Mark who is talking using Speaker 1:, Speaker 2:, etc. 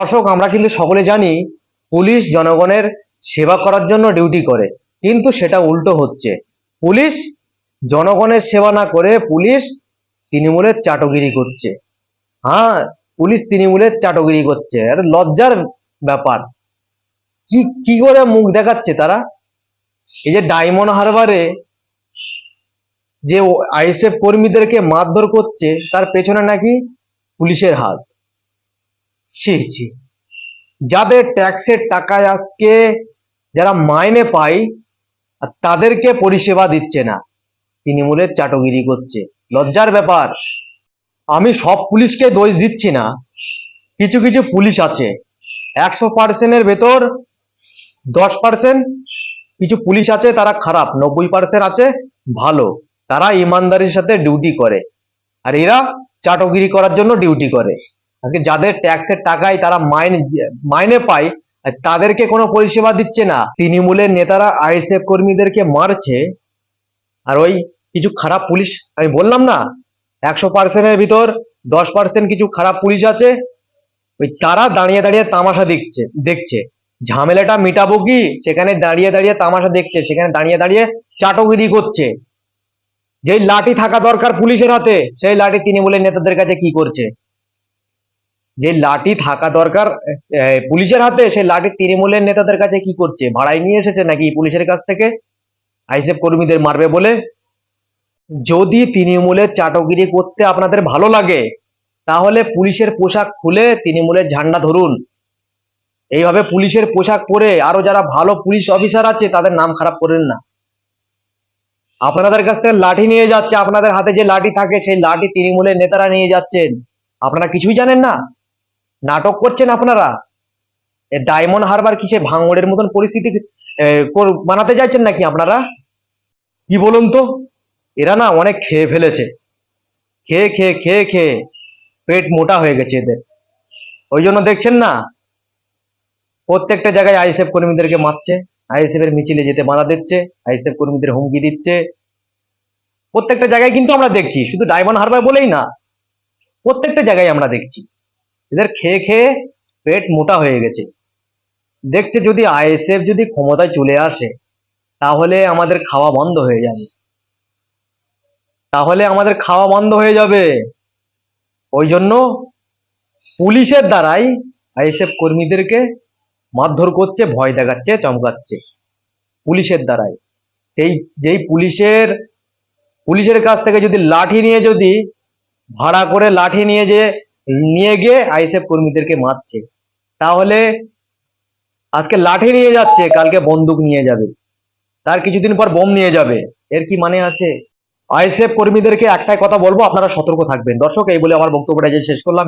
Speaker 1: দর্শক, আমরা কিন্তু সকলে জানি পুলিশ জনগণের সেবা করার জন্য ডিউটি করে, কিন্তু সেটা উল্টো হচ্ছে। পুলিশ জনগণের সেবা না করে পুলিশ তৃণমূলের চাটগিরি করছে। হ্যাঁ পুলিশ তৃণমূলের চাটগিরি করছে। এটা লজ্জার ব্যাপার। কি কি করে মুখ দেখাচ্ছে তারা? এই যে ডায়মন্ড হারবারে যে আইএসএফ কর্মীদেরকে মারধর করছে, তার পেছনে নাকি পুলিশের হাত। ছি ছি যাদের ট্যাক্সের টাকায় আজকে যারা মাইনে পায় তাদেরকে পরিষেবা দিচ্ছে না তিনি তৃণমূলের চাটগিরি করছে। লজ্জার ব্যাপার। আমি সব পুলিশকে দোষ দিচ্ছি না। কিছু কিছু পুলিশ আছে। একশো পার্সেন্টের ভেতর দশ পার্সেন্ট কিছু পুলিশ আছে তারা খারাপ, নব্বই পার্সেন্ট আছে ভালো। তারা ইমানদারির সাথে ডিউটি করে। আর এরা চাটগিরি করার জন্য ডিউটি করে। আজকে যাদের ট্যাক্সের টাকায় তারা মাইনে মাইনে পায়, তাদেরকে কোনো পরিষেবা দিচ্ছে না। তৃণমূলের নেতারা আইএসএফ কর্মীদেরকে মারছে। আর ওই কিছু খারাপ পুলিশ, আমি বললাম না, একশো পার্সেন্টের ভিতর দশ পার্সেন্ট কিছু খারাপ পুলিশ আছে, ওই তারা দাঁড়িয়ে দাঁড়িয়ে তামাশা দেখছে দেখছে। ঝামেলাটা মিটাবো কি? সেখানে দাঁড়িয়ে দাঁড়িয়ে তামাশা দেখছে, সেখানে দাঁড়িয়ে দাঁড়িয়ে চাটগিরি করছে। যেই লাঠি থাকা দরকার পুলিশের হাতে, সেই লাঠি তৃণমূলের নেতাদের কাছে কি করছে? যে লাঠি থাকা দরকার পুলিশের হাতে, সেই লাঠি তৃণমূলের নেতাদের কাছে কি করছে? ভাড়ায় নিয়ে এসেছে নাকি পুলিশের কাছ থেকে? আইসেফ কর্মীদের মারবে বলে। যদি তৃণমূলের চাটগিরি করতে আপনাদের ভালো লাগে, তাহলে পুলিশের পোশাক খুলে তৃণমূলের ঝান্ডা ধরুন। এইভাবে পুলিশের পোশাক পরে আরও যারা ভালো পুলিশ অফিসার আছে, তাদের নাম খারাপ করেন না। আপনাদের কাছ থেকে লাঠি নিয়ে যাচ্ছে, আপনাদের হাতে যে লাঠি থাকে, সেই লাঠি তৃণমূলের নেতারা নিয়ে যাচ্ছেন। আপনারা কিছুই জানেন না? নাটক করছেন আপনারা? ডায়মন্ড হারবার কিসে ভাঙড়ের মতন পরিস্থিতি বানাতে চাইছেন নাকি আপনারা? কি বলুন তো? এরা না অনেক খেয়ে ফেলেছে। খেয়ে খেয়ে খেয়ে খেয়ে পেট মোটা হয়ে গেছে এদের। ওই জন্য দেখছেন না, প্রত্যেকটা জায়গায় আইএসএফ কর্মীদেরকে মারছে আইএসএফ এর মিছিলে যেতে বাধা দিচ্ছে, আইএসএফ কর্মীদের হুমকি দিচ্ছে। প্রত্যেকটা জায়গায় কিন্তু আমরা দেখছি, শুধু ডায়মন্ড হারবার বলেই না, প্রত্যেকটা জায়গায় আমরা দেখছি। এদের খেয়ে খেয়ে পেট মোটা হয়ে গেছে। দেখছে যদি আইএসএফ যদি ক্ষমতায় চলে আসে, তাহলে আমাদের খাওয়া বন্ধ হয়ে যাবে। তাহলে আমাদের খাওয়া বন্ধ হয়ে যাবে। ওই জন্য পুলিশের দ্বারাই আইএসএফ কর্মীদেরকে মারধর করছে, ভয় দেখাচ্ছে, চমকাচ্ছে। পুলিশের দ্বারাই। সেই, যেই পুলিশের পুলিশের কাছ থেকে যদি লাঠি নিয়ে যদি ভাড়া করে লাঠি নিয়ে যে নিয়ে গিয়ে আইএসএফ কর্মীদেরকে মারছে। তাহলে আজকে লাঠি নিয়ে যাচ্ছে, কালকে বন্দুক নিয়ে যাবে। তার কিছুদিন পর বোম নিয়ে যাবে। এর কি মানে আছে? আইএসএফ কর্মীদেরকে একটাই কথা বলব, আপনারা সতর্ক থাকবেন। দর্শক, এই বলে আমার বক্তব্যটা যে শেষ করলাম।